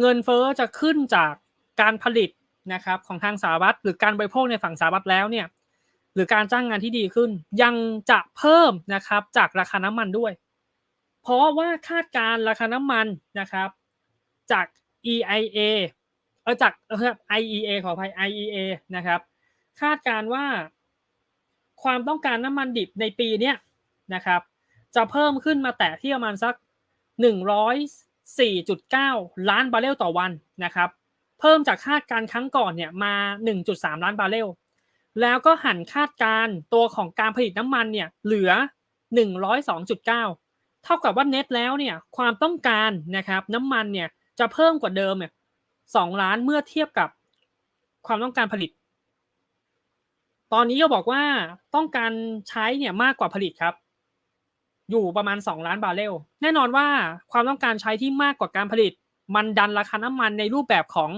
เงินเฟ้อจะขึ้นจากการผลิตนะครับของทางสหรัฐหรือการบริโภคในฝั่งสหรัฐแล้วเนี่ยหรือการจ้างงานที่ดีขึ้น ยังจะเพิ่มนะครับจากราคาน้ำมันด้วย เพราะว่าคาดการราคาน้ำมันนะครับจาก EIA เออจากเออ IEA ขออภัย IEA นะครับคาดการว่าความต้องการน้ำมันดิบในปีนี้นะครับ จะเพิ่มขึ้นมาแตะที่ประมาณสัก 4.9 ล้านบาร์เรลต่อวันนะครับ เพิ่มจากคาดการครั้งก่อนเนี่ยมา 1.3 ล้านบาร์เรล แล้วก็หันคาดการตัวของการผลิตน้ำมันเนี่ยเหลือ 102.9 เท่ากับว่าเน็ตแล้วเนี่ยความต้องการนะครับน้ำมันเนี่ยจะเพิ่มกว่าเดิมเนี่ย2ล้านเมื่อเทียบกับความต้องการผลิต ตอนนี้ก็บอกว่าต้องการใช้เนี่ยมากกว่าผลิตครับ อยู่ประมาณ 2 ล้านบาร์เรล แน่นอนว่าความต้องการใช้ที่มากกว่าการผลิต มันดันราคาน้ำมันในรูปแบบของ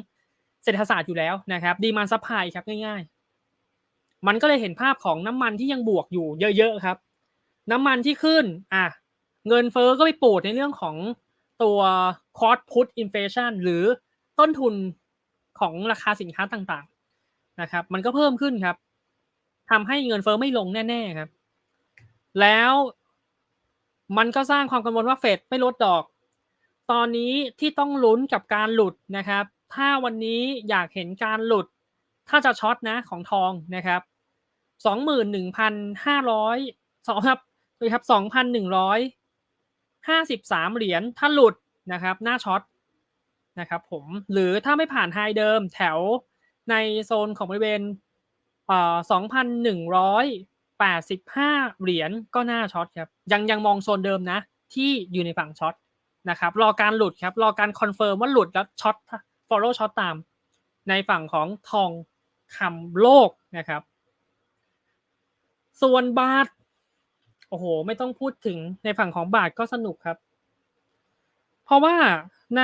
เศรษฐศาสตร์อยู่แล้วนะครับ ดีมานซัพพลายครับง่าย ๆ มันก็เลยเห็นภาพของน้ำมันที่ยังบวกอยู่เยอะๆครับ น้ำมันที่ขึ้นอะเงินเฟอ้อก็ไปปูดในเรื่องของตัว cost put inflation หรือต้นทุนของราคาสินค้าต่างๆนะครับ มันก็เพิ่มขึ้นครับทำให้เงินเฟอ้อไม่ลงแน่ ๆครับ แล้ว มันก็สร้างความกังวลว่าเฟดไม่ลดดอก ตอนนี้ที่ต้องลุ้นกับการหลุดนะครับ ถ้าวันนี้อยากเห็นการหลุด ถ้าจะช็อตนะของทองนะครับสองหมื่นหนึ่งพันห้าร้อยสองครับเลยครับสองพันหนึ่งร้อยห้าสิบสามเหรียญถ้าหลุดนะครับ หน้าช็อตนะครับผมหรือถ้าไม่ผ่านไฮเดิมแถวในโซนของบริเวณเอ่อสองพันหนึ่งร้อย แปดสิบห้าเหรียญก็หน้าช็อตครับยังยังมองโซนเดิมนะ ที่อยู่ในฝั่งช็อตนะครับรอการหลุดครับรอการคอนเฟิร์มว่าหลุดแล้วช็อต follow ช็อตตาม ในฝั่งของทองคำโลกนะครับ ส่วนบาทโอ้โห ไม่ต้องพูดถึงในฝั่งของบาทก็สนุกครับ เพราะว่าใน